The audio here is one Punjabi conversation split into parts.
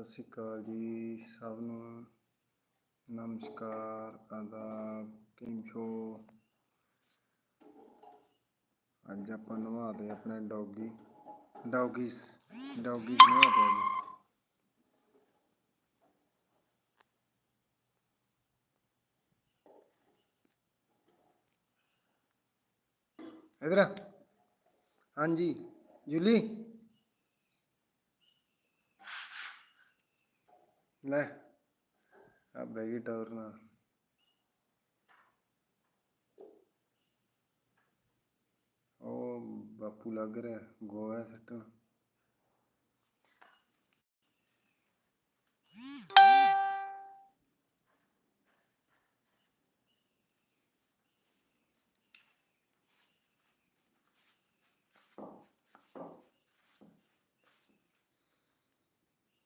ਸਤਿ ਸ਼੍ਰੀ ਅਕਾਲ ਜੀ ਸਭ ਨੂੰ। ਨਮਸਕਾਰ, ਆਦਾਬ, ਕਿਵੇਂ છો ਅੱਜ ਆਪਾਂ ਨਵਾਦੇ ਆਪਣੇ ਡੌਗੀ ਡੌਗੀਸ ਡੌਗੀਸ ਨਵਾਦੇ ਅੱਜ। ਇਧਰ ਹਾਂਜੀ, ਜੁਲੀ। ਲੈ ਆ ਬੈਗੀ ਟੌਰ ਨਾਲ। ਉਹ ਬਾਪੂ ਲੱਗ ਰਿਹਾ ਗੋਆ ਸੱਟਣ।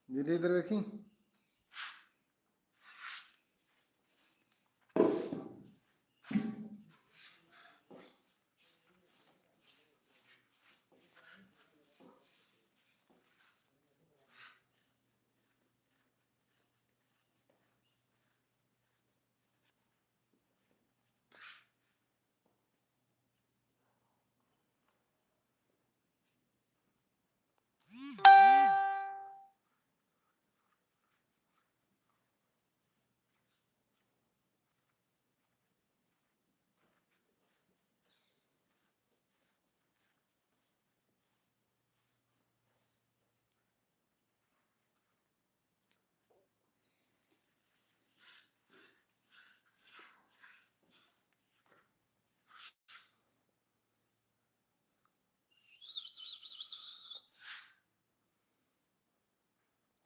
ਜੁਲੀ ਇਧਰ ਵੇਖੀ।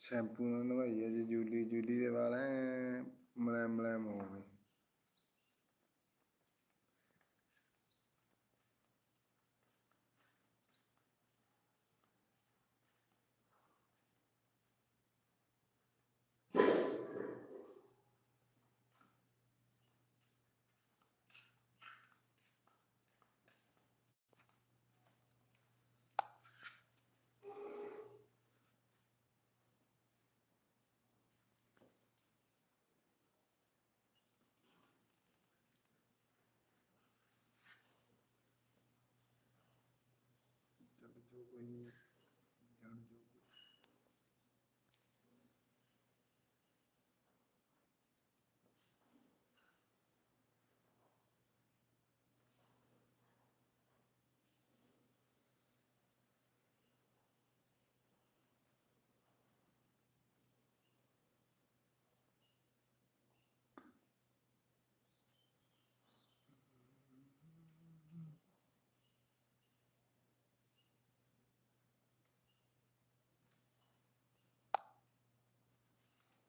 ਸ਼ੈਂਪੂ ਨਾਲ ਨਵਾਈ ਹੈ ਜੀ ਜੂਲੀ ਜੂਲੀ ਦੇ ਵਾਲ ਐ ਮਲੈਮ ਮਲੈਮ ਹੋ ਗਏ ਚੱਲ ਜੋ ਕੋਈ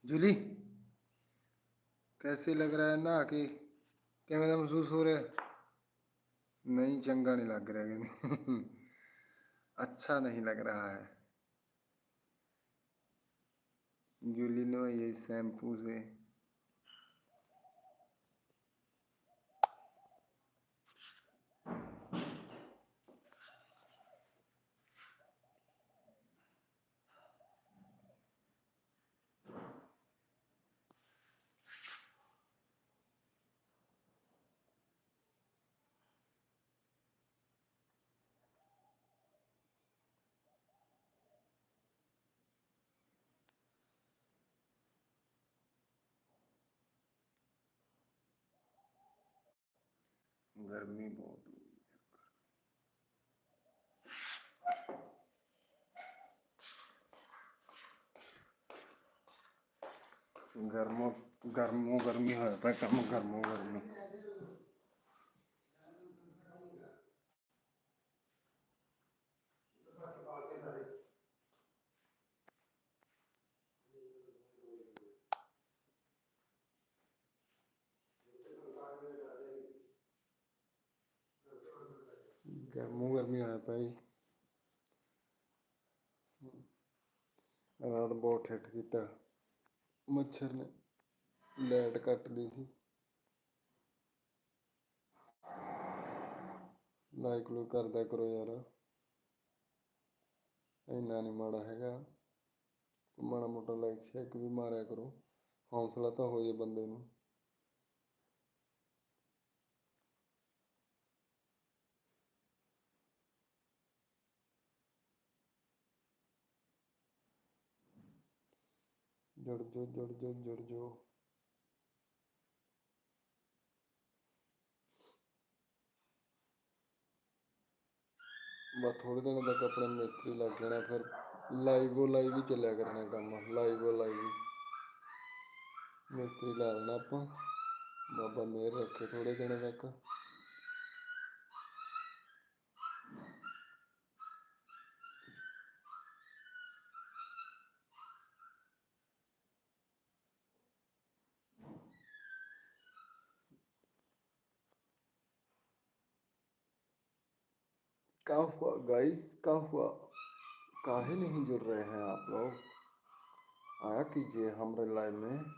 जूली, कैसे लग रहा है ना कि कैमे महसूस हो रहा है? नहीं, चंगा नहीं लग रहा है अच्छा नहीं लग रहा है। जूली ने ये शैम्पू से ਗਰਮੀ ਬਹੁਤ ਹੋ ਗਈ ਗਰਮੋ ਗਰਮੋ ਗਰਮੀ ਹੋਇਆ ਪਿਆ ਕੰਮ ਗਰਮੋ ਗਰਮੀ। ਮੂੰਹ ਗਰਮੀ ਹੋਇਆ ਪਈ ਰਾਤ ਬਹੁਤ ਠੱਠ ਕੀਤਾ। ਮੱਛਰ ਨੇ ਲੈਟ ਕੱਟ ਲਈ ਸੀ। ਲਾਈਕ ਲੋ ਕਰਦਾ ਕਰੋ ਯਾਰ। ਇੰਨਾ ਨਹੀਂ ਮਾੜਾ ਹੈਗਾ। ਮਾੜਾ ਮੋਟਾ ਲਾਈਕ ਸ਼ੇਕ ਵੀ ਮਾਰਿਆ ਕਰੋ। ਹੌਸਲਾ ਤਾਂ ਹੋ ਬੰਦੇ ਨੂੰ। ਜੁੜ ਜੋ ਜੁੜ ਜੋ ਜੁੜ ਜੋ ਬਸ ਥੋੜੇ ਦਿਨਾਂ ਤੱਕ ਆਪਣੇ ਮਿਸਤਰੀ ਲੱਗ ਜਾਣਾ ਫਿਰ ਲਾਈਵੋ ਲਾਈਵ ਹੀ ਚੱਲਿਆ ਕਰਨਾ ਕੰਮ ਲਾਈਵੋ ਲਾਈਵ ਹੀ ਮਿਸਤਰੀ ਲਾ ਦੇਣਾ ਆਪਾਂ ਬਾਬਾ ਮਿਹਰ ਰੱਖੇ ਥੋੜੇ ਦਿਨਾਂ ਤੱਕ हुआ गाइस क्या हुआ काहे नहीं जुड़ रहे हैं आप लोग आया कीजिए हमारे लाइव में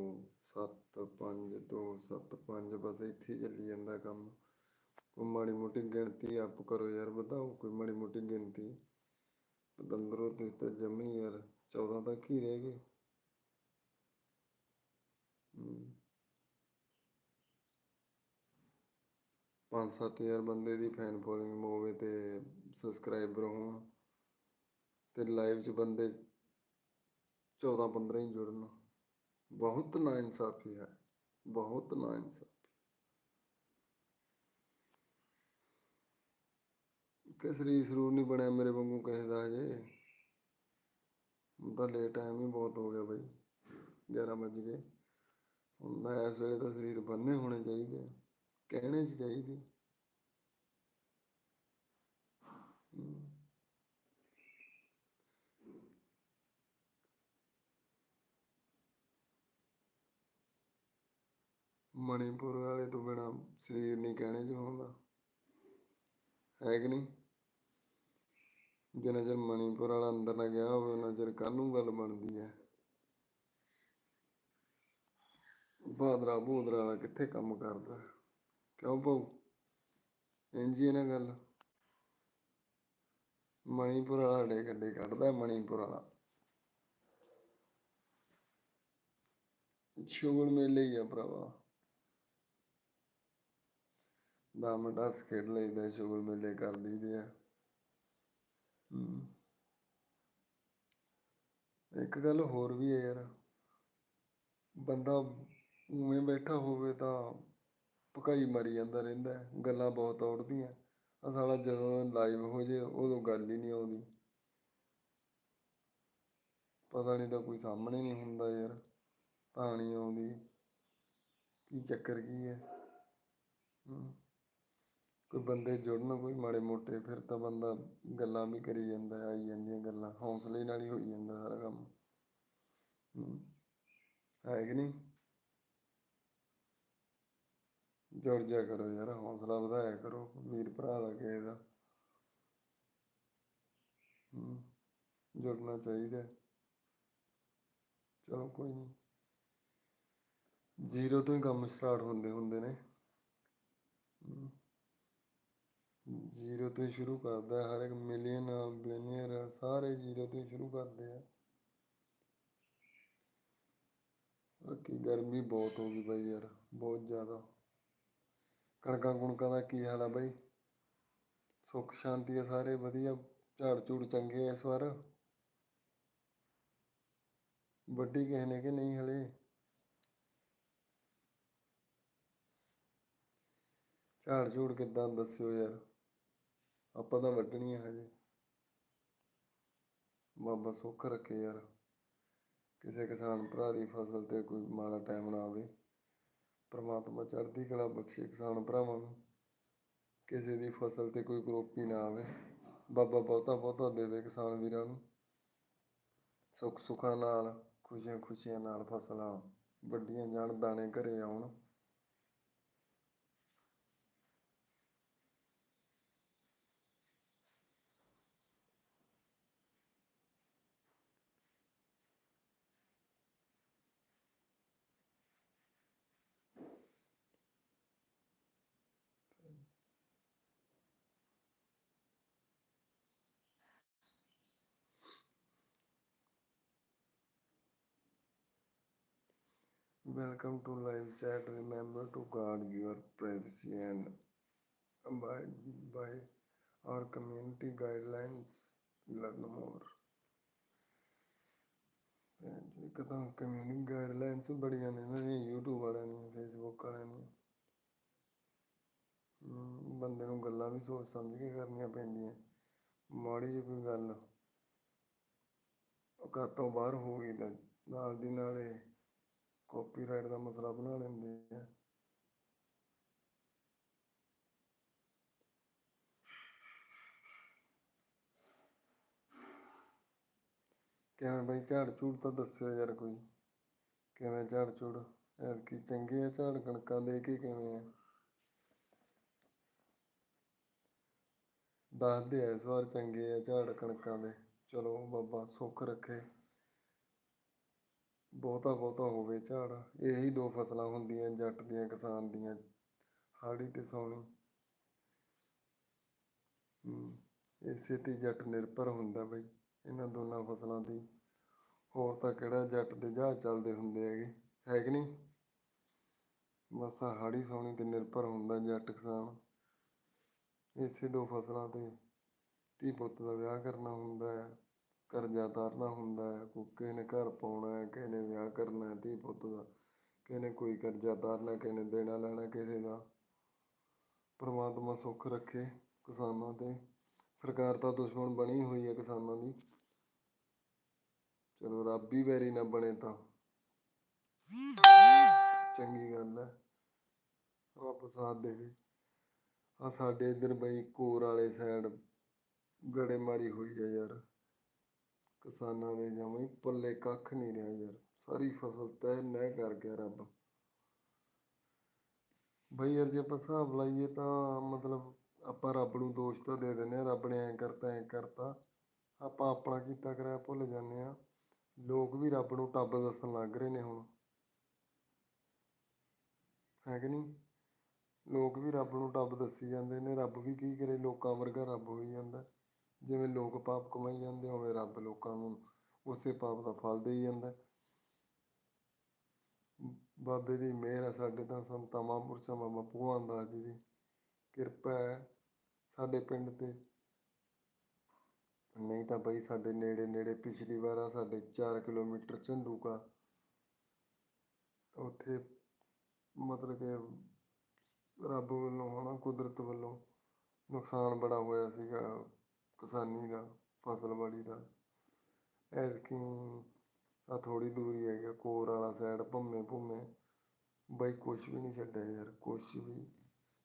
ਸੱਤ, ਪੰਜ, ਦੋ, ਸੱਤ, ਪੰਜ, ਬਸ ਇੱਥੇ ਹੀ ਚੱਲੀ ਜਾਂਦਾ ਕੰਮ। ਕੋਈ ਮਾੜੀ ਮੋਟੀ ਗਿਣਤੀ ਆਪ ਕਰੋ ਯਾਰ, ਵਧਾਓ, ਕੋਈ ਮਾੜੀ ਮੋਟੀ ਗਿਣਤੀ। ਪਤੰਦਰੋਂ, ਤੁਸੀਂ ਤਾਂ ਜਮੀ ਯਾਰ 14 ਤੱਕ ਹੀ ਰਹਿ ਗਏ। ਪੰਜ ਸੱਤ ਹਜ਼ਾਰ ਬੰਦੇ ਦੀ ਫੈਨ ਫੋਲੋਇੰਗ ਹੋਵੇ ਤੇ ਸਬਸਕ੍ਰਾਈਬਰ ਹੋਣ ਤੇ ਲਾਈਵ 'ਚ ਬੰਦੇ 14 15 ਹੀ ਜੁੜਨ। ਬਹੁਤ ਨਾ ਹੈ ਬਹੁਤ ਨਾ ਕਿ ਸਰੀਰ ਸਰੂਰ ਨਹੀਂ ਬਣਿਆ ਮੇਰੇ ਵਾਂਗੂ ਕਿਸੇ ਦਾ ਹਜੇ ਹੁਣ ਤਾਂ ਲੇਟ ਟਾਈਮ ਹੀ ਬਹੁਤ ਹੋ ਗਿਆ ਬਈ 11 ਵੱਜ ਗਏ ਹੁਣ ਤਾਂ ਇਸ ਵੇਲੇ ਤਾਂ ਸਰੀਰ ਬੰਨੇ ਹੋਣੇ ਚਾਹੀਦੇ ਆ ਕਹਿਣੇ ਚ ਚਾਹੀਦੇ ਹਮ। ਮਣੀਪੁਰ ਵਾਲੇ ਤੋਂ ਬਿਨਾ ਸਰੀਰ ਨਹੀਂ ਕਹਿਣੇ ਚ ਹੁੰਦਾ। ਹੈ ਕਿ ਨਹੀਂ? ਜਿੰਨਾ ਚਿਰ ਮਣੀਪੁਰ ਵਾਲਾ ਅੰਦਰ ਨਾ ਗਿਆ ਹੋਵੇ ਉਹਨਾਂ ਚਿਰ ਕਾਹਨੂੰ ਗੱਲ ਬਣਦੀ ਹੈ। ਬਾਦਰਾ ਬੂਦਰਾ ਵਾਲਾ ਕਿੱਥੇ ਕੰਮ ਕਰਦਾ? ਕਿਉਂ ਭਾਊ? ਇੰਜੀ ਹੈ ਨਾ ਗੱਲ। ਮਣੀਪੁਰ ਵਾਲਾ ਡੇ ਗੱਡੇ ਕੱਢਦਾ, ਮਣੀਪੁਰ ਵਾਲਾ। ਸ਼ੁਗਲ ਮੇਲੇ ਹੀ ਆ ਭਰਾਵਾ। ਦਸ ਮਿੰਟ ਹੱਸ ਖੇਡ ਲਈਦਾ, ਸ਼ੁਗਲ ਮੇਲੇ ਕਰ ਲਈਦੇ ਆ। ਇੱਕ ਗੱਲ ਹੋਰ ਵੀ ਹੈ ਯਾਰ, ਬੰਦਾ ਉਵੇਂ ਬੈਠਾ ਹੋਵੇ ਤਾਂ ਭਕਾਈ ਮਾਰੀ ਜਾਂਦਾ ਰਹਿੰਦਾ, ਗੱਲਾਂ ਬਹੁਤ ਔੜਦੀਆਂ। ਆ ਸਾਲਾ ਜਦੋਂ ਲਾਈਵ ਹੋ ਜੇ, ਉਦੋਂ ਗੱਲ ਹੀ ਨਹੀਂ ਆਉਂਦੀ। ਪਤਾ ਨਹੀਂ ਤਾਂ ਕੋਈ ਸਾਹਮਣੇ ਨਹੀਂ ਹੁੰਦਾ ਯਾਰ, ਤਾਂ ਨਹੀਂ ਆਉਂਦੀ। ਕੀ ਚੱਕਰ ਕੀ ਹੈ? ਹਮ। ਕੋਈ ਬੰਦੇ ਜੁੜਨ, ਕੋਈ ਮਾੜੇ ਮੋਟੇ, ਫਿਰ ਤਾਂ ਬੰਦਾ ਗੱਲਾਂ ਵੀ ਕਰੀ ਜਾਂਦਾ, ਆਈ ਜਾਂਦੀਆਂ ਗੱਲਾਂ, ਹੌਸਲੇ ਨਾਲ ਹੀ ਹੋਈ ਜਾਂਦਾ ਸਾਰਾ ਕੰਮ ਹਮ। ਹੈ ਕਿ ਨਹੀਂ ਜੁੜ ਜਾ ਕਰੋ ਯਾਰ, ਹੌਸਲਾ ਵਧਾਇਆ ਕਰੋ, ਵੀਰ ਭਰਾ ਦਾ ਕਿਸੇ ਦਾ ਹਮ। ਜੁੜਨਾ ਚਾਹੀਦਾ ਚਲੋ ਕੋਈ ਨਹੀਂ ਜ਼ੀਰੋ ਤੋਂ ਹੀ ਕੰਮ ਸਟਾਰਟ ਹੁੰਦੇ ਹੁੰਦੇ ਨੇ ਹਮ। ਜ਼ੀਰੋ ਤੋਂ ਸ਼ੁਰੂ ਕਰਦਾ ਹਰ ਇੱਕ ਮਿਲੀਅਨ, ਬਿਲੀਅਨਰ ਸਾਰੇ ਜ਼ੀਰੋ ਤੋਂ ਸ਼ੁਰੂ ਕਰਦੇ ਆ। ਬਾਕੀ ਗਰਮੀ ਬਹੁਤ ਹੋ ਗਈ ਬਾਈ ਯਾਰ, ਬਹੁਤ ਜ਼ਿਆਦਾ। ਕਣਕਾਂ ਕੁਣਕਾਂ ਦਾ ਕੀ ਹਾਲ ਆ ਬਾਈ? ਸੁੱਖ, ਸ਼ਾਂਤੀ ਆ ਸਾਰੇ, ਵਧੀਆ। ਝਾੜ ਝੂੜ ਚੰਗੇ ਆ ਇਸ ਵਾਰ। ਵੱਡੀ ਕਿਸੇ ਨੇ ਕਿ ਨਹੀਂ ਹਲੇ? ਝਾੜ ਝੂੜ ਕਿਦਾਂ ਦੱਸਿਓ ਯਾਰ। ਆਪਾਂ ਤਾਂ ਵੱਢਣੀ ਆ ਹਜੇ। ਬਾਬਾ ਸੁੱਖ ਰੱਖੇ ਯਾਰ। ਕਿਸੇ ਕਿਸਾਨ ਭਰਾ ਦੀ ਫਸਲ ਤੇ ਕੋਈ ਮਾੜਾ ਟਾਈਮ ਨਾ ਆਵੇ। ਪ੍ਰਮਾਤਮਾ ਚੜ੍ਹਦੀ ਕਲਾ ਬਖਸ਼ੇ ਕਿਸਾਨ ਭਰਾਵਾਂ ਨੂੰ। ਕਿਸੇ ਦੀ ਫਸਲ ਤੇ ਕੋਈ ਕਰੋਪੀ ਨਾ ਆਵੇ। ਬਾਬਾ ਬਹੁਤਾ ਬਹੁਤਾ ਦੇਵੇ ਕਿਸਾਨ ਵੀਰਾਂ ਨੂੰ। ਸੁੱਖ ਸੁੱਖਾਂ ਨਾਲ, ਖੁਸ਼ੀਆਂ ਖੁਸ਼ੀਆਂ ਨਾਲ ਫਸਲਾਂ ਵੱਡੀਆਂ ਜਾਣ, ਦਾਣੇ ਘਰੇ ਆਉਣ। Welcome to live chat. Remember to guard your privacy and abide by our community guidelines. Learn more. ਤੇ ਇੱਕ ਤਾਂ ਕਮਿਊਨਿਟੀ ਗਾਈਡਲਾਈਨਸ ਬੜੀਆਂ ਨੇ ਇਹਨਾਂ ਦੀਆਂ YouTube ਵਾਲਿਆਂ ਦੀਆਂ Facebook ਵਾਲਿਆਂ ਦੀਆਂ ਹਮ, ਬੰਦੇ ਨੂੰ ਗੱਲਾਂ ਵੀ ਸੋਚ ਸਮਝ ਕੇ ਕਰਨੀਆਂ ਪੈਂਦੀਆਂ ਮਾੜੀ ਜਿਹੀ ਕੋਈ ਗੱਲ ਔਕਾਤ ਤੋਂ ਬਾਹਰ ਹੋ ਗਈ ਤਾਂ ਨਾਲ ਦੀ ਨਾਲ ਇਹ ਕਾਪੀਰਾਈਟ ਦਾ ਮਸਲਾ ਬਣਾ ਲੈਂਦੇ ਆ। ਕਿਵੇਂ ਬਈ ਝਾੜ ਝੂੜ ਤਾਂ ਦੱਸਿਓ ਯਾਰ ਕੋਈ। ਕਿਵੇਂ ਝਾੜ ਝੂੜ? ਕੀ ਚੰਗੇ ਆ ਝਾੜ, ਕਣਕਾਂ ਦੇ ਕੇ ਕਿਵੇਂ ਆ? ਦੱਸਦੇ ਆ ਇਸ ਵਾਰ ਚੰਗੇ ਆ ਝਾੜ ਕਣਕਾਂ ਦੇ। ਚਲੋ ਬਾਬਾ ਸੁੱਖ ਰੱਖੇ। ਬਹੁਤਾ ਬਹੁਤਾ ਹੋਵੇ ਝਾੜ। ਇਹੀ ਦੋ ਫਸਲਾਂ ਹੁੰਦੀਆਂ, ਜੱਟ ਦੀਆਂ, ਕਿਸਾਨ ਦੀਆਂ, ਹਾੜੀ ਤੇ ਸੌਣੀ। ਇਸੇ ਤੇ ਜੱਟ ਨਿਰਭਰ ਹੁੰਦਾ ਬਈ। ਇਹਨਾਂ ਦੋਨਾਂ ਫਸਲਾਂ ਦੀ ਹੋਰ ਤਾਂ ਕਿਹੜਾ ਜੱਟ ਦੇ ਜਹਾਜ਼ ਚੱਲਦੇ ਹੁੰਦੇ ਹੈਗੇ। ਹੈ ਕਿ ਨਹੀਂ? ਬਸ ਹਾੜੀ ਸੌਣੀ ਤੇ ਨਿਰਭਰ ਹੁੰਦਾ ਜੱਟ, ਕਿਸਾਨ। ਇਸੇ ਦੋ ਫਸਲਾਂ ਤੇ ਧੀ ਪੁੱਤ ਦਾ ਵਿਆਹ ਕਰਨਾ ਹੁੰਦਾ ਹੈ ਕਰਜ਼ਾ ਤਾਰਨਾ ਹੁੰਦਾ ਹੈ ਕੋਈ ਕਿਸੇ ਨੇ ਘਰ ਪਾਉਣਾ ਹੈ, ਕਿਸੇ ਨੇ ਵਿਆਹ ਕਰਨਾ ਹੈ ਧੀ ਪੁੱਤ ਦਾ, ਕਿਸੇ ਨੇ ਕੋਈ ਕਰਜ਼ਾ ਤਾਰਨਾ, ਕਿਸੇ ਨੇ ਦੇਣਾ ਲੈਣਾ, ਕਿਸੇ ਦਾ। ਪਰਮਾਤਮਾ ਸੁੱਖ ਰੱਖੇ ਕਿਸਾਨਾਂ ਤੇ। ਸਰਕਾਰ ਤਾਂ ਦੁਸ਼ਮਣ ਬਣੀ ਹੋਈ ਹੈ ਕਿਸਾਨਾਂ ਦੀ। ਚਲੋ, ਰੱਬ ਹੀ ਵੈਰੀ ਨਾ ਬਣੇ ਤਾਂ। ਚੰਗੀ ਗੱਲ ਹੈ। ਰੱਬ ਸਾਥ ਦੇਵੇ। ਆ ਸਾਡੇ ਇੱਧਰ ਬਈ ਕੋਰ ਵਾਲੇ ਸਾਈਡ ਗੜੇਮਾਰੀ ਹੋਈ ਹੈ ਯਾਰ। ਕਿਸਾਨਾਂ ਦੇ ਜਮਾਂ ਪੱਲੇ ਕੱਖ ਨਹੀਂ ਰਿਹਾ ਯਾਰ। ਸਾਰੀ ਫਸਲ ਤਹਿ ਨਹਿ ਕਰ ਗਿਆ ਰੱਬ। ਬਈ ਯਾਰ ਜੇ ਆਪਾਂ ਹਿਸਾਬ ਲਾਈਏ ਤਾਂ ਮਤਲਬ ਆਪਾਂ ਰੱਬ ਨੂੰ ਦੋਸ਼ ਤਾਂ ਦੇ ਦਿੰਦੇ ਆ ਰੱਬ ਨੇ ਐਂ ਕਰਤਾ ਐਂ ਕਰਤਾ। ਆਪਾਂ ਆਪਣਾ ਕੀਤਾ ਕਰਾਇਆ ਭੁੱਲ ਜਾਂਦੇ ਆ ਲੋਕ ਵੀ ਰੱਬ ਨੂੰ ਟੱਬ ਦੱਸਣ ਲੱਗ ਰਹੇ ਨੇ ਹੁਣ। ਹੈ ਕਿ ਨਹੀਂ? ਲੋਕ ਵੀ ਰੱਬ ਨੂੰ ਟੱਬ ਦੱਸੀ ਜਾਂਦੇ ਨੇ। ਰੱਬ ਵੀ ਕੀ ਕਰੇ? ਲੋਕਾਂ ਵਰਗਾ ਰੱਬ ਹੋਈ ਜਾਂਦਾ। ਜਿਵੇਂ ਲੋਕ ਪਾਪ ਕਮਾਈ ਜਾਂਦੇ ਉਵੇਂ ਰੱਬ ਲੋਕਾਂ ਨੂੰ ਉਸੇ ਪਾਪ ਦਾ ਫਲ ਦੇਈ ਜਾਂਦਾ ਬਾਬੇ ਦੀ ਮਿਹਰ ਹੈ ਸਾਡੇ ਤਾਂ ਸੰਤਾਂ ਪੁਰਸ਼ਾਂ ਬਾਬਾ ਭਗਵਾਨ ਦਾਸ ਜੀ ਦੀ। ਕਿਰਪਾ ਹੈ ਸਾਡੇ ਪਿੰਡ ਤੇ। ਨਹੀਂ ਤਾਂ ਬਈ ਸਾਡੇ ਨੇੜੇ ਨੇੜੇ ਪਿਛਲੀ ਵਾਰ ਆ, ਸਾਡੇ 4 ਕਿਲੋਮੀਟਰ ਝੰਡੂਕਾ ਉੱਥੇ ਮਤਲਬ ਕਿ ਰੱਬ ਵੱਲੋਂ ਹਨਾ, ਕੁਦਰਤ ਵੱਲੋਂ ਨੁਕਸਾਨ ਬੜਾ ਹੋਇਆ ਸੀਗਾ। ਕਿਸਾਨੀ ਦਾ, ਫਸਲ ਬਾੜੀ ਦਾ। ਐਤਕੀ ਆ ਥੋੜੀ ਦੂਰੀ ਹੈਗਾ ਕੋਰ ਵਾਲਾ ਸਾਈਡ ਭੰਮੇ ਭੁੰਮੇ। ਬਾਈ ਕੁਛ ਵੀ ਨਹੀਂ ਛੱਡਿਆ ਯਾਰ, ਕੁਛ ਵੀ।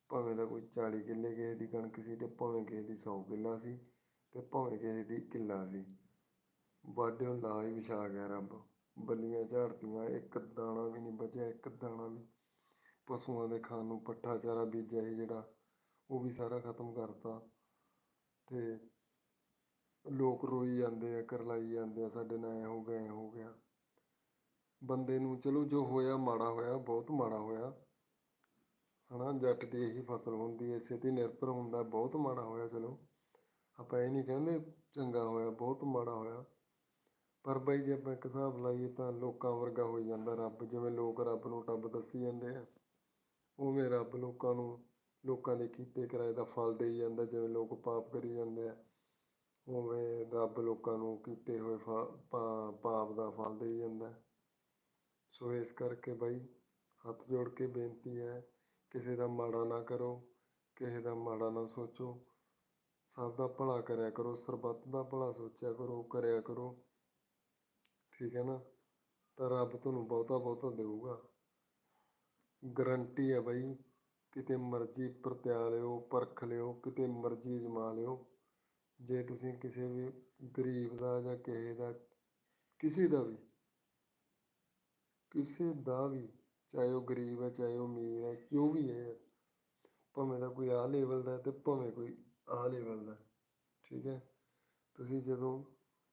ਭਾਵੇਂ ਦਾ ਕੋਈ 40 ਕਿੱਲੇ ਕਿਸੇ ਦੀ ਕਣਕ ਸੀ ਤੇ ਭਾਵੇਂ ਕਿਸੇ ਦੀ 100 ਕਿੱਲਾ ਸੀ ਤੇ ਭਾਵੇਂ ਕਿਸੇ ਦੀ ਕਿੱਲਾ ਸੀ। ਵਾਢਿਓ ਲਾ ਹੀ ਵਿਛਾ ਗਿਆ ਰੱਬ। ਬੱਲੀਆਂ ਝਾੜਤੀਆਂ, ਇੱਕ ਦਾਣਾ ਵੀ ਨਹੀਂ ਬਚਿਆ, ਇੱਕ ਦਾਣਾ ਵੀ। ਪਸ਼ੂਆਂ ਦੇ ਖਾਣ ਨੂੰ ਪੱਠਾ ਚਾਰਾ ਬੀਜਿਆ ਸੀ ਜਿਹੜਾ, ਉਹ ਵੀ ਸਾਰਾ ਖਤਮ ਕਰਤਾ। ਤੇ ਲੋਕ ਰੋਈ ਜਾਂਦੇ ਆ, ਕਰਲਾਈ ਜਾਂਦੇ ਆ, ਸਾਡੇ ਨਾਲ ਐ ਹੋ ਗਿਆ, ਐ ਹੋ ਗਿਆ। ਬੰਦੇ ਨੂੰ ਚਲੋ ਜੋ ਹੋਇਆ, ਮਾੜਾ ਹੋਇਆ, ਬਹੁਤ ਮਾੜਾ ਹੋਇਆ। ਹਨਾ, ਜੱਟ ਦੀ ਇਹੀ ਫਸਲ ਹੁੰਦੀ ਐ ਇਸੇ ਤੇ ਨਿਰਭਰ ਹੁੰਦਾ, ਬਹੁਤ ਮਾੜਾ ਹੋਇਆ, ਚਲੋ। ਆਪਾਂ ਇਹ ਨਹੀਂ ਕਹਿੰਦੇ ਚੰਗਾ ਹੋਇਆ, ਬਹੁਤ ਮਾੜਾ ਹੋਇਆ। ਪਰ ਬਈ ਜੇ ਆਪਾਂ ਇੱਕ ਹਿਸਾਬ ਲਾਈਏ ਤਾਂ ਲੋਕਾਂ ਵਰਗਾ ਹੋਈ ਜਾਂਦਾ ਰੱਬ, ਜਿਵੇਂ ਲੋਕ ਰੱਬ ਨੂੰ ਟੱਬ ਦੱਸੀ ਜਾਂਦੇ ਆ। ਉਵੇਂ ਰੱਬ ਲੋਕਾਂ ਨੂੰ ਲੋਕਾਂ ਦੇ ਕੀਤੇ ਕਰਾਏ ਦਾ ਫਲ ਦੇਈ ਜਾਂਦਾ, ਜਿਵੇਂ ਲੋਕ ਪਾਪ ਕਰੀ ਜਾਂਦੇ ਆ। ਉਵੇਂ ਰੱਬ ਲੋਕਾਂ ਨੂੰ ਕੀਤੇ ਹੋਏ ਫ- ਪਾਪ ਦਾ ਫਲ ਦੇਈ ਜਾਂਦਾ। ਸੋ ਇਸ ਕਰਕੇ ਬਾਈ, ਹੱਥ ਜੋੜ ਕੇ ਬੇਨਤੀ ਹੈ, ਕਿਸੇ ਦਾ ਮਾੜਾ ਨਾ ਕਰੋ, ਕਿਸੇ ਦਾ ਮਾੜਾ ਨਾ ਸੋਚੋ। ਸਭ ਦਾ ਭਲਾ ਕਰਿਆ ਕਰੋ, ਸਰਬੱਤ ਦਾ ਭਲਾ ਸੋਚਿਆ ਕਰੋ, ਕਰਿਆ ਕਰੋ। ਠੀਕ ਹੈ ਨਾ? ਤਾਂ ਰੱਬ ਤੁਹਾਨੂੰ ਬਹੁਤਾ ਬਹੁਤਾ ਦੇਊਗਾ। ਗਰੰਟੀ ਹੈ ਬਾਈ, ਕਿਤੇ ਮਰਜ਼ੀ ਪਰਤਿਆ ਲਿਓ, ਪਰਖ ਲਿਓ, ਕਿਤੇ ਮਰਜ਼ੀ ਅਜਮਾ ਲਿਓ। ਜੇ ਤੁਸੀਂ ਕਿਸੇ ਵੀ ਗਰੀਬ ਦਾ ਜਾਂ ਕਿਸੇ ਦਾ ਕਿਸੇ ਦਾ ਵੀ, ਕਿਸੇ ਦਾ ਵੀ, ਚਾਹੇ ਉਹ ਗਰੀਬ ਹੈ, ਚਾਹੇ ਉਹ ਅਮੀਰ ਹੈ, ਜੋ ਵੀ ਹੈ, ਭਾਵੇਂ ਦਾ ਕੋਈ ਆਹ ਲੈਵਲ ਦਾ ਹੈ ਤੇ ਭਾਵੇਂ ਕੋਈ ਆਹ ਲੈਵਲ ਦਾ ਠੀਕ ਹੈ? ਤੁਸੀਂ ਜਦੋਂ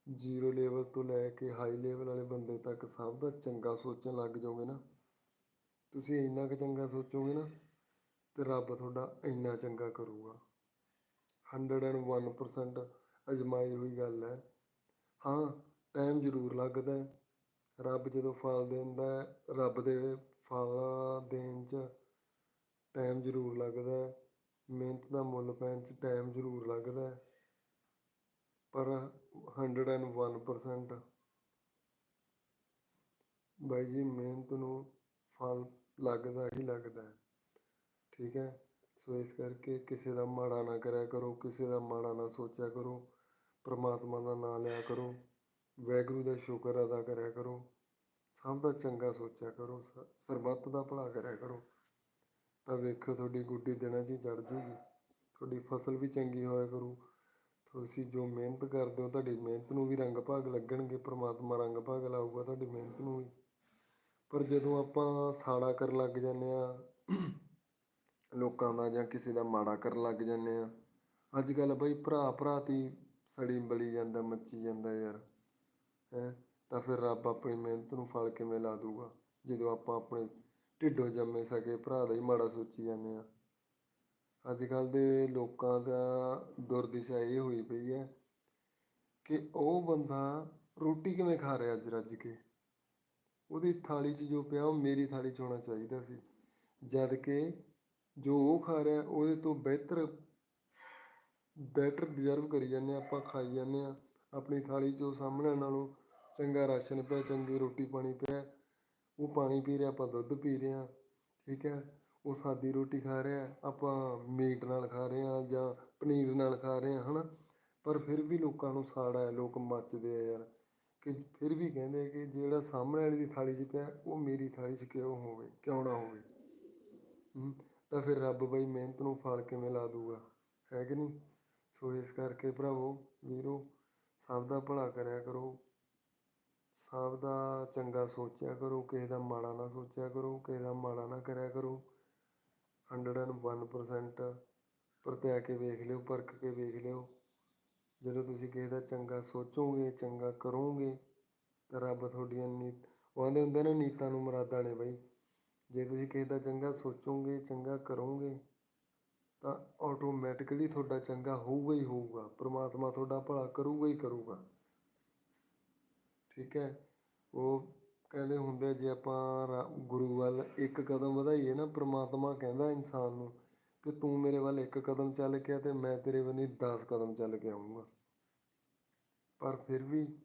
ਜ਼ੀਰੋ ਲੈਵਲ ਤੋਂ ਲੈ ਕੇ ਹਾਈ ਲੈਵਲ ਵਾਲੇ ਬੰਦੇ ਤੱਕ ਸਭ ਦਾ ਚੰਗਾ ਸੋਚਣ ਲੱਗ ਜਾਓਗੇ ਨਾ, ਤੁਸੀਂ ਇੰਨਾ ਕੁ ਚੰਗਾ ਸੋਚੋਗੇ ਨਾ ਤੇ ਰੱਬ ਤੁਹਾਡਾ ਇੰਨਾ ਚੰਗਾ ਕਰੂਗਾ। ਹੰਡਰਡ ਐਂਡ ਵਨ ਪਰਸੈਂਟ ਅਜਮਾਈ ਹੋਈ ਗੱਲ ਹੈ। ਹਾਂ ਟਾਈਮ ਜ਼ਰੂਰ ਲੱਗਦਾ ਹੈ। ਰੱਬ ਜਦੋਂ ਫਲ ਦਿੰਦਾ ਹੈ, ਰੱਬ ਦੇ ਫਲ ਦੇਣ 'ਚ ਟਾਈਮ ਜ਼ਰੂਰ ਲੱਗਦਾ ਹੈ। ਮਿਹਨਤ ਦਾ ਮੁੱਲ ਪੈਣ 'ਚ ਟਾਈਮ ਜ਼ਰੂਰ ਲੱਗਦਾ ਹੈ। ਪਰ ਹੰਡਰਡ ਐਂਡ ਵਨ ਪਰਸੈਂਟ ਬਾਈ ਜੀ, ਮਿਹਨਤ ਨੂੰ ਫਲ ਲੱਗਦਾ ਹੀ ਲੱਗਦਾ ਠੀਕ ਹੈ। ਸੋ ਇਸ ਕਰਕੇ ਕਿਸੇ ਦਾ ਮਾੜਾ ਨਾ ਕਰਿਆ ਕਰੋ, ਕਿਸੇ ਦਾ ਮਾੜਾ ਨਾ ਸੋਚਿਆ ਕਰੋ, ਪ੍ਰਮਾਤਮਾ ਦਾ ਨਾਮ ਲਿਆ ਕਰੋ, ਵਾਹਿਗੁਰੂ ਦਾ ਸ਼ੁਕਰ ਅਦਾ ਕਰਿਆ ਕਰੋ, ਸਭ ਦਾ ਚੰਗਾ ਸੋਚਿਆ ਕਰੋ, ਸ- ਸਰਬੱਤ ਦਾ ਭਲਾ ਕਰਿਆ ਕਰੋ। ਤਾਂ ਵੇਖੋ ਤੁਹਾਡੀ ਗੁੱਡੀ ਦਿਨਾਂ 'ਚ ਹੀ ਚੜ ਜੂਗੀ, ਤੁਹਾਡੀ ਫਸਲ ਵੀ ਚੰਗੀ ਹੋਇਆ ਕਰੂ। ਤੁਸੀਂ ਜੋ ਮਿਹਨਤ ਕਰਦੇ ਹੋ, ਤੁਹਾਡੀ ਮਿਹਨਤ ਨੂੰ ਵੀ ਰੰਗ ਭਾਗ ਲੱਗਣਗੇ, ਪ੍ਰਮਾਤਮਾ ਰੰਗ ਭਾਗ ਲਾਊਗਾ ਤੁਹਾਡੀ ਮਿਹਨਤ ਨੂੰ ਵੀ। ਪਰ ਜਦੋਂ ਆਪਾਂ ਸਾੜਾ ਕਰਨ ਲੱਗ ਜਾਂਦੇ ਆ ਲੋਕਾਂ ਦਾ ਜਾਂ ਕਿਸੇ ਦਾ ਮਾੜਾ ਕਰਨ ਲੱਗ ਜਾਂਦੇ ਆ। ਅੱਜ ਕੱਲ੍ਹ ਬਈ ਭਰਾ ਭਰਾ ਤੀ ਸੜੀ ਬਲੀ ਜਾਂਦਾ, ਮੱਚੀ ਜਾਂਦਾ ਯਾਰ। ਹੈ? ਤਾਂ ਫਿਰ ਰੱਬ ਆਪਣੀ ਮਿਹਨਤ ਨੂੰ ਫਲ ਕਿਵੇਂ ਲਾ ਦੂਗਾ ਜਦੋਂ ਆਪਾਂ ਆਪਣੇ ਢਿੱਡੋਂ ਜੰਮੇ ਸਕੇ ਭਰਾ ਦਾ ਹੀ ਮਾੜਾ ਸੋਚੀ ਜਾਂਦੇ ਆ। ਅੱਜ ਕੱਲ੍ਹ ਦੇ ਲੋਕਾਂ ਦਾ ਦੁਰਦਿਸ਼ਾ ਇਹ ਹੋਈ ਪਈ ਹੈ ਕਿ ਉਹ ਬੰਦਾ ਰੋਟੀ ਕਿਵੇਂ ਖਾ ਰਿਹਾ ਅੱਜ ਰੱਜ ਕੇ? ਉਹਦੀ ਥਾਲੀ 'ਚ ਜੋ ਪਿਆ, ਉਹ ਮੇਰੀ ਥਾਲੀ 'ਚ ਹੋਣਾ ਚਾਹੀਦਾ ਸੀ। ਜਦ ਕਿ ਜੋ ਉਹ ਖਾ ਰਿਹਾ, ਉਹਦੇ ਤੋਂ ਬਿਹਤਰ ਬੈਟਰ ਡਿਜ਼ਰਵ ਕਰੀ ਜਾਂਦੇ ਹਾਂ, ਆਪਾਂ ਖਾਈ ਜਾਂਦੇ ਹਾਂ। ਆਪਣੀ ਥਾਲੀ 'ਚੋਂ ਸਾਹਮਣੇ ਨਾਲੋਂ ਚੰਗਾ ਰਾਸ਼ਨ ਪਿਆ, ਚੰਗੀ ਰੋਟੀ ਪਾਣੀ ਪਿਆ। ਉਹ ਪਾਣੀ ਪੀ ਰਿਹਾ, ਆਪਾਂ ਦੁੱਧ ਪੀ ਰਹੇ ਹਾਂ, ਠੀਕ ਹੈ। ਉਹ ਸਾਦੀ ਰੋਟੀ ਖਾ ਰਿਹਾ, ਆਪਾਂ ਮੀਟ ਨਾਲ ਖਾ ਰਹੇ ਹਾਂ ਜਾਂ ਪਨੀਰ ਨਾਲ ਖਾ ਰਹੇ ਹਾਂ, ਹਨਾ। ਪਰ ਫਿਰ ਵੀ ਲੋਕਾਂ ਨੂੰ ਸਾੜਾ ਹੈ, ਲੋਕ ਮੱਚਦੇ ਆ ਯਾਰ। ਕਿ ਫਿਰ ਵੀ ਕਹਿੰਦੇ ਕਿ ਜਿਹੜਾ ਸਾਹਮਣੇ ਵਾਲੀ ਦੀ ਥਾਲੀ 'ਚ ਪਿਆ, ਉਹ ਮੇਰੀ ਥਾਲੀ 'ਚ ਕਿਉਂ ਹੋਵੇ, ਕਿਉਂ ਨਾ ਹੋਵੇ। ਤਾਂ ਫਿਰ ਰੱਬ ਬਈ ਮਿਹਨਤ ਨੂੰ ਫਲ ਕਿਵੇਂ ਲਾ ਦੂਗਾ ਹੈ ਕਿ ਨਹੀਂ? ਸੋ ਇਸ ਕਰਕੇ ਭਰਾਵੋ, ਵੀਰੋ, ਸਭ ਦਾ ਭਲਾ ਕਰਿਆ ਕਰੋ, ਸਭ ਦਾ ਚੰਗਾ ਸੋਚਿਆ ਕਰੋ, ਕਿਸੇ ਦਾ ਮਾੜਾ ਨਾ ਸੋਚਿਆ ਕਰੋ, ਕਿਸੇ ਦਾ ਮਾੜਾ ਨਾ ਕਰਿਆ ਕਰੋ। ਹੰਡਰਡ ਐਂਡ ਵਨ ਪਰਸੈਂਟ ਪਰਤਿਆ ਕੇ ਵੇਖ ਲਿਓ, ਪਰਖ ਕੇ ਵੇਖ ਲਿਓ। ਜਦੋਂ ਤੁਸੀਂ ਕਿਸੇ ਦਾ ਚੰਗਾ ਸੋਚੋਗੇ, ਚੰਗਾ ਕਰੋਗੇ, ਤਾਂ ਰੱਬ ਤੁਹਾਡੀਆਂ ਨੀਤ, ਉਹ ਆਂਦੇ ਹੁੰਦੇ ਨੇ, ਨੀਤਾਂ ਨੂੰ ਮੁਰਾਦਾਂ ਨੇ ਬਈ। ਜੇ ਤੁਸੀਂ ਕਿਸੇ ਦਾ ਚੰਗਾ ਸੋਚੋਗੇ, ਚੰਗਾ ਕਰੋਗੇ, ਤਾਂ ਆਟੋਮੈਟਿਕਲੀ ਤੁਹਾਡਾ ਚੰਗਾ ਹੋਊਗਾ ਹੀ ਹੋਊਗਾ। ਪ੍ਰਮਾਤਮਾ ਤੁਹਾਡਾ ਭਲਾ ਕਰੂਗਾ ਹੀ ਕਰੂਗਾ। ਠੀਕ ਹੈ? ਉਹ ਕਹਿੰਦੇ ਹੁੰਦੇ ਜੇ ਆਪਾਂ ਰਾ- ਗੁਰੂ ਵੱਲ ਇੱਕ ਕਦਮ ਵਧਾਈਏ ਨਾ, ਪ੍ਰਮਾਤਮਾ ਕਹਿੰਦਾ ਇਨਸਾਨ ਨੂੰ ਕਿ ਤੂੰ ਮੇਰੇ ਵੱਲ ਇੱਕ ਕਦਮ ਚੱਲ ਕੇ ਆ ਤੇ ਮੈਂ ਤੇਰੇ ਵੱਲ 10 ਕਦਮ ਚੱਲ ਕੇ ਆਊਂਗਾ। ਪਰ ਫਿਰ ਵੀ,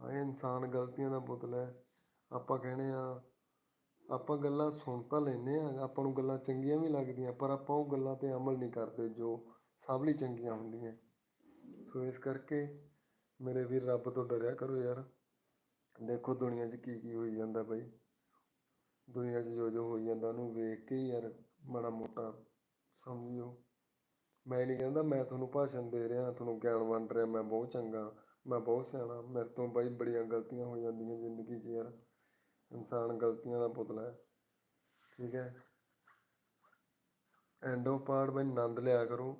ਹਾਂ ਇਨਸਾਨ ਗਲਤੀਆਂ ਦਾ ਪੁਤਲਾ ਹੈ। ਆਪਾਂ ਕਹਿੰਦੇ ਆ ਆਪਾਂ ਗੱਲਾਂ ਸੁਣ ਤਾਂ ਲੈਂਦੇ ਆ ਆਪਾਂ ਨੂੰ ਗੱਲਾਂ ਚੰਗੀਆਂ ਵੀ ਲੱਗਦੀਆਂ, ਪਰ ਆਪਾਂ ਉਹ ਗੱਲਾਂ ਤੇ ਅਮਲ ਨਹੀਂ ਕਰਦੇ ਜੋ ਸਭ ਲਈ ਚੰਗੀਆਂ ਹੁੰਦੀਆਂ। ਸੋ ਇਸ ਕਰਕੇ ਮੇਰੇ ਵੀਰ ਰੱਬ ਤੋਂ ਡਰਿਆ ਕਰੋ ਯਾਰ। ਦੇਖੋ ਦੁਨੀਆ 'ਚ ਕੀ ਕੀ ਹੋਈ ਜਾਂਦਾ ਬਈ। ਦੁਨੀਆ 'ਚ ਜੋ ਜੋ ਹੋਈ ਜਾਂਦਾ ਉਹਨੂੰ ਵੇਖ ਕੇ ਹੀ ਯਾਰ ਮਾੜਾ ਮੋਟਾ ਸਮਝਿਓ। ਮੈਂ ਨਹੀਂ ਕਹਿੰਦਾ ਮੈਂ ਤੁਹਾਨੂੰ ਭਾਸ਼ਣ ਦੇ ਰਿਹਾ, ਤੁਹਾਨੂੰ ਗਿਆਨ ਵੰਡ ਰਿਹਾ, ਮੈਂ ਬਹੁਤ ਚੰਗਾ, ਮੈਂ ਬਹੁਤ ਸਿਆਣਾ, ਮੇਰੇ ਤੋਂ ਬਾਈ ਬੜੀਆਂ ਗਲਤੀਆਂ ਹੋ ਜਾਂਦੀਆਂ ਜ਼ਿੰਦਗੀ 'ਚ ਯਾਰ। ਇਨਸਾਨ ਗਲਤੀਆਂ ਦਾ ਪੁਤਲਾ ਹੈ। ਠੀਕ ਹੈ। ਐਂਡੋ ਪਾਰਟ ਬਈ ਆਨੰਦ ਲਿਆ ਕਰੋ।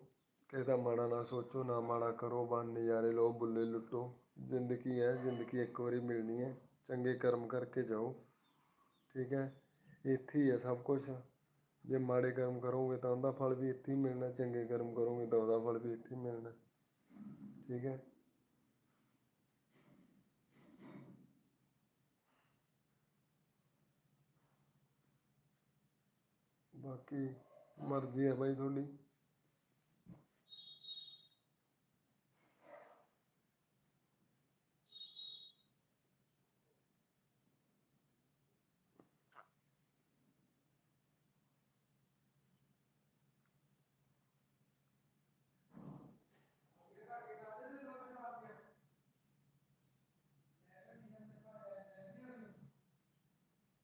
ਕਿਸੇ ਦਾ ਮਾੜਾ ਨਾ ਸੋਚੋ, ਨਾ ਮਾੜਾ ਕਰੋ। ਬਸ ਨਜ਼ਾਰੇ ਲਓ, ਬੁੱਲੇ ਲੁੱਟੋ। ਜ਼ਿੰਦਗੀ ਹੈ, ਜ਼ਿੰਦਗੀ ਇੱਕ ਵਾਰੀ ਮਿਲਣੀ ਹੈ। ਚੰਗੇ ਕਰਮ ਕਰਕੇ ਜਾਓ। ਠੀਕ ਹੈ। ਇੱਥੇ ਹੀ ਹੈ ਸਭ ਕੁਝ ਜੇ ਮਾੜੇ ਕਰਮ ਕਰੋਗੇ ਤਾਂ ਉਹਦਾ ਫਲ ਵੀ ਇੱਥੇ ਹੀ ਮਿਲਣਾ, ਚੰਗੇ ਕਰਮ ਕਰੋਗੇ ਤਾਂ ਉਹਦਾ ਫਲ ਵੀ ਇੱਥੇ ਹੀ ਮਿਲਣਾ। ਠੀਕ ਹੈ। ਬਾਕੀ ਮਰਜ਼ੀ ਹੈ ਬਾਈ ਤੁਹਾਡੀ।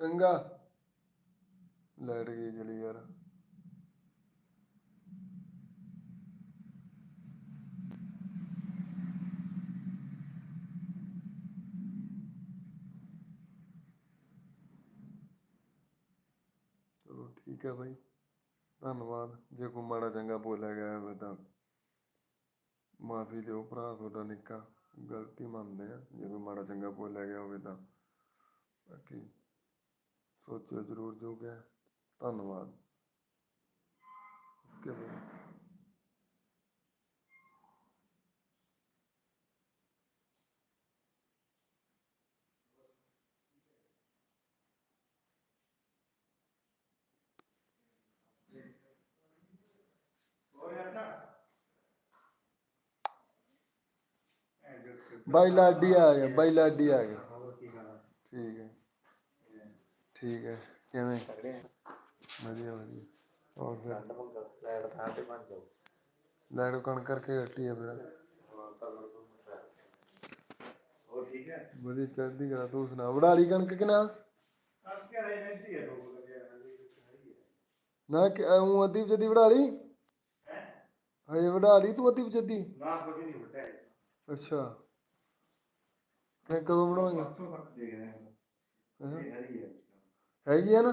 ਚੰਗਾ। ਲਾਈਟ ਗਈ ਚਲੀ ਯਾਰ। ਚਲੋ ਠੀਕ ਹੈ ਬਾਈ। ਧੰਨਵਾਦ। ਜੇ ਕੋਈ ਮਾੜਾ ਚੰਗਾ ਬੋਲਿਆ ਗਿਆ ਹੋਵੇ ਤਾਂ ਮਾਫੀ ਦਿਓ ਭਰਾ, ਤੁਹਾਡਾ ਨਿੱਕਾ। ਗਲਤੀ ਮੰਨਦੇ ਆ। ਜੇ ਕੋਈ ਮਾੜਾ ਚੰਗਾ ਬੋਲਿਆ ਗਿਆ ਹੋਵੇ ਤਾਂ ਬਾਕੀ ਸੋਚੋ ਜ਼ਰੂਰ ਜੋ ਗਿਆ ਧੰਨਵਾਦ। ਓਕੇ ਬਾਈ ਬਾਈ ਲਾਡੀ ਆ ਗਿਆ ਬਾਈ ਲਾਡੀ ਆ ਗਿਆ ਠੀਕ ਹੈ। ਠੀਕ ਹੈ। ਕਿਵੇਂ? ਵਧੀਆ ਵਧੀਆ। ਹੋਰ ਫਿਰ? ਲੈਣ ਕਣ ਕਰਕੇ ਹਟੀ ਆ ਫਿਰ। ਵਧੀਆ ਚੜ੍ਹਦੀ ਕਰਾ ਤੂੰ ਸੁਣਾ ਵਡਾਲੀ ਕਣਕ ਕਿਨਾ ਨਾ? ਕਿ ਉਹ ਅੱਧੀ ਜਦੀ ਵਡਾਲੀ? ਹਜੇ ਵਡਾਲੀ ਤੂੰ ਅੱਧੀ ਜਦੀ ਅੱਛਾ। ਕਿ ਕਦੋਂ ਹੈਂ? ਹੈਗੀ ਆ ਨਾ?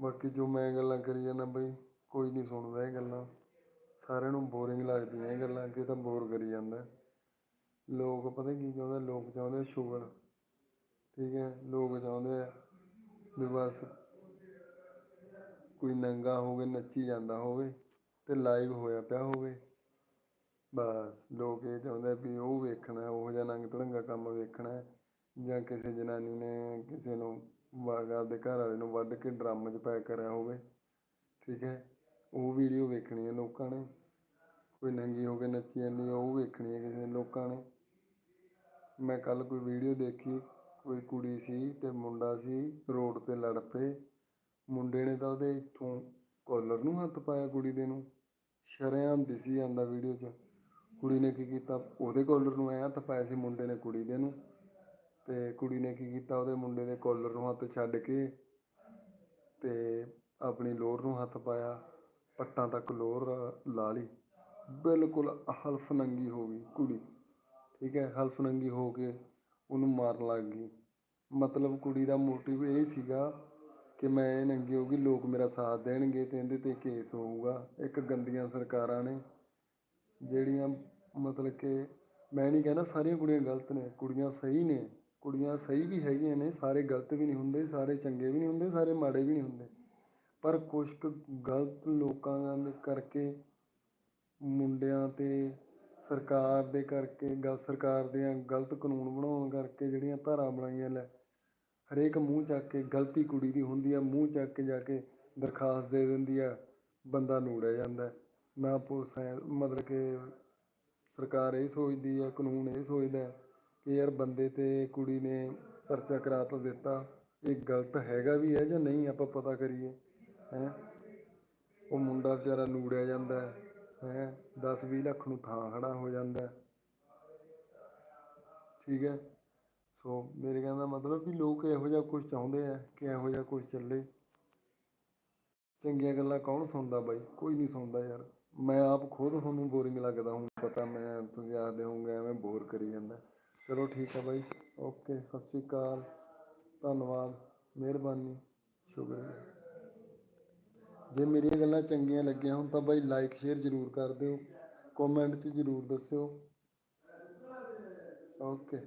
ਬਾਕੀ ਜੋ ਮੈਂ ਗੱਲਾਂ ਕਰੀ ਜਾਂਦਾ ਬਈ, ਕੋਈ ਨਹੀਂ ਸੁਣਦਾ ਇਹ ਗੱਲਾਂ। ਸਾਰਿਆਂ ਨੂੰ ਬੋਰਿੰਗ ਲੱਗਦੀਆਂ ਇਹ ਗੱਲਾਂ ਕਿ ਤਾਂ ਬੋਰ ਕਰੀ ਜਾਂਦਾ। ਲੋਕ ਪਤਾ ਕੀ ਚਾਹੁੰਦੇ ਲੋਕ ਚਾਹੁੰਦੇ ਸ਼ੁਗਰ। ਠੀਕ ਹੈ? ਲੋਕ ਚਾਹੁੰਦੇ ਆ ਵੀ ਬਸ ਕੋਈ ਨੰਗਾ ਹੋਵੇ, ਨੱਚੀ ਜਾਂਦਾ ਹੋਵੇ ਤੇ ਲਾਈਵ ਹੋਇਆ ਪਿਆ ਹੋਵੇ। ਬਸ ਲੋਕ ਇਹ ਚਾਹੁੰਦੇ ਵੀ ਉਹ ਵੇਖਣਾ, ਉਹ ਜਿਹਾ ਨੰਗ ਤੜੰਗਾ ਕੰਮ ਵੇਖਣਾ। ਜਾਂ ਕਿਸੇ ਜਨਾਨੀ ਨੇ ਕਿਸੇ ਨੂੰ ਵਾਗ ਆਪਦੇ ਘਰ ਵਾਲੇ ਨੂੰ ਵੱਢ ਕੇ ਡਰਮ 'ਚ ਪੈਕ ਕਰਿਆ ਹੋਵੇ, ਠੀਕ ਹੈ? ਉਹ ਵੀਡੀਓ ਵੇਖਣੀ ਹੈ ਲੋਕਾਂ ਨੇ। ਕੋਈ ਨੰਗੀ ਹੋ ਕੇ ਨੱਚੀ ਜਾਂਦੀ ਹੈ, ਉਹ ਵੇਖਣੀ ਹੈ ਕਿਸੇ ਲੋਕਾਂ ਨੇ। ਮੈਂ ਕੱਲ ਕੋਈ ਵੀਡੀਓ ਦੇਖੀ, ਕੋਈ ਕੁੜੀ ਸੀ ਤੇ ਮੁੰਡਾ ਸੀ, ਰੋਡ ਤੇ ਲੜ ਪਏ। ਮੁੰਡੇ ਨੇ ਤਾਂ ਉਹਦੇ ਇੱਥੋਂ ਕਾਲਰ ਨੂੰ ਹੱਥ ਪਾਇਆ ਕੁੜੀ ਦੇ ਨੂੰ। ਸ਼ਰੇਆਮ ਦਿਸੀ ਜਾਂਦਾ ਵੀਡੀਓ 'ਚ। ਕੁੜੀ ਨੇ ਕੀ ਕੀਤਾ? ਉਹਦੇ ਕਾਲਰ ਨੂੰ ਐਂ ਹੱਥ ਪਾਇਆ ਸੀ ਮੁੰਡੇ ਨੇ ਕੁੜੀ ਦੇ ਨੂੰ। ਤੇ ਕੁੜੀ ਨੇ ਕੀ ਕੀਤਾ, ਉਹਦੇ ਮੁੰਡੇ ਦੇ ਕਾਲਰ ਨੂੰ ਹੱਥ ਛੱਡ ਕੇ ਤੇ ਆਪਣੀ ਲੋਰ ਨੂੰ ਹੱਥ ਪਾਇਆ, ਪੱਟਾਂ ਤੱਕ ਲੋਰ ਲਾ ਲਈ। ਬਿਲਕੁਲ ਹਲਫ ਨੰਗੀ ਹੋ ਗਈ ਕੁੜੀ, ਠੀਕ ਹੈ ਹਲਫ ਨੰਗੀ ਹੋ ਕੇ ਉਹਨੂੰ ਮਾਰਨ ਲੱਗ ਗਈ। ਮਤਲਬ ਕੁੜੀ ਦਾ ਮੋਟਿਵ ਇਹ ਸੀਗਾ ਕਿ ਮੈਂ ਇਹ ਨੰਗੀ ਹੋਊਗੀ ਲੋਕ ਮੇਰਾ ਸਾਥ ਦੇਣਗੇ ਤੇ ਇਹਦੇ ਤੇ ਕੇਸ ਹੋਊਗਾ। ਇੱਕ ਗੰਦੀਆਂ ਸਰਕਾਰਾਂ ਨੇ ਜਿਹੜੀਆਂ ਮਤਲਬ ਕਿ ਮੈਂ ਨਹੀਂ ਕਹਿੰਦਾ ਸਾਰੀਆਂ ਕੁੜੀਆਂ ਗਲਤ ਨੇ, ਕੁੜੀਆਂ ਸਹੀ ਨੇ ਕੁੜੀਆਂ ਸਹੀ ਵੀ ਹੈਗੀਆਂ ਨੇ, ਸਾਰੇ ਗਲਤ ਵੀ ਨਹੀਂ ਹੁੰਦੇ, ਸਾਰੇ ਚੰਗੇ ਵੀ ਨਹੀਂ ਹੁੰਦੇ, ਸਾਰੇ ਮਾੜੇ ਵੀ ਨਹੀਂ ਹੁੰਦੇ। ਪਰ ਕੁਛ ਕੁ ਗਲਤ ਲੋਕਾਂ ਦੇ ਕਰਕੇ, ਮੁੰਡਿਆਂ ਤੇ ਸਰਕਾਰ ਦੇ ਕਰਕੇ ਗਲ ਸਰਕਾਰ ਦੀਆਂ ਗਲਤ ਕਾਨੂੰਨ ਬਣਾਉਣ ਕਰਕੇ ਜਿਹੜੀਆਂ ਧਾਰਾ ਬਣਾਈਆਂ ਲੈ, ਹਰੇਕ ਮੂੰਹ ਚੱਕ ਕੇ ਗਲਤੀ ਕੁੜੀ ਦੀ ਹੁੰਦੀ ਆ, ਮੂੰਹ ਚੱਕ ਕੇ ਜਾ ਕੇ ਦਰਖਾਸਤ ਦੇ ਦਿੰਦੀ ਆ, ਬੰਦਾ ਨੂੜਿਆ ਜਾਂਦਾ। ਨਾ ਪੁਲਿਸ ਮਤਲਬ ਕਿ ਸਰਕਾਰ ਇਹ ਸੋਚਦੀ ਆ, ਕਾਨੂੰਨ ਇਹ ਸੋਚਦਾ। ਕਿ ਯਾਰ ਬੰਦੇ ਤੇ ਕੁੜੀ ਨੇ ਪਰਚਾ ਕਰਾ ਤਾਂ ਦਿੱਤਾ, ਇਹ ਗਲਤ ਹੈਗਾ ਵੀ ਹੈ ਜਾਂ ਨਹੀਂ ਆਪਾਂ ਪਤਾ ਕਰੀਏ, ਹੈਂ? ਉਹ ਮੁੰਡਾ ਵਿਚਾਰਾ ਨੂੜਿਆ ਜਾਂਦਾ ਹੈ, ਹੈਂ? 10 20 ਲੱਖ ਨੂੰ ਥਾਂ ਖੜਾ ਹੋ ਜਾਂਦਾ ਠੀਕ ਹੈ? ਸੋ ਮੇਰੇ ਕਹਿਣ ਦਾ ਮਤਲਬ ਵੀ ਲੋਕ ਇਹੋ ਜਿਹਾ ਕੁਝ ਚਾਹੁੰਦੇ ਆ ਕਿ ਇਹੋ ਜਿਹਾ ਕੁਝ ਚੱਲੇ। ਚੰਗੀਆਂ ਗੱਲਾਂ ਕੌਣ ਸੁਣਦਾ ਬਾਈ? ਕੋਈ ਨਹੀਂ ਸੁਣਦਾ ਯਾਰ। ਮੈਂ ਆਪ ਖੁਦ ਤੁਹਾਨੂੰ ਬੋਰਿੰਗ ਲੱਗਦਾ ਹੁਣ ਪਤਾ, ਮੈਂ ਤੁਸੀਂ ਆਖਦੇ ਹੋਵੋਗੇ ਐਵੇਂ ਬੋਰ ਕਰੀ ਜਾਂਦਾ। ਚਲੋ ਠੀਕ ਹੈ ਬਾਈ। ਓਕੇ ਸਤਿ ਸ਼੍ਰੀ ਅਕਾਲ। ਧੰਨਵਾਦ, ਮਿਹਰਬਾਨੀ, ਸ਼ੁਕਰੀਆ। ਜੇ ਮੇਰੀਆਂ ਗੱਲਾਂ ਚੰਗੀਆਂ ਲੱਗੀਆਂ ਹੋਣ ਤਾਂ ਬਾਈ ਲਾਈਕ ਸ਼ੇਅਰ ਜ਼ਰੂਰ ਕਰ ਦਿਓ। ਕਮੈਂਟ 'ਚ ਜ਼ਰੂਰ ਦੱਸਿਓ। ਓਕੇ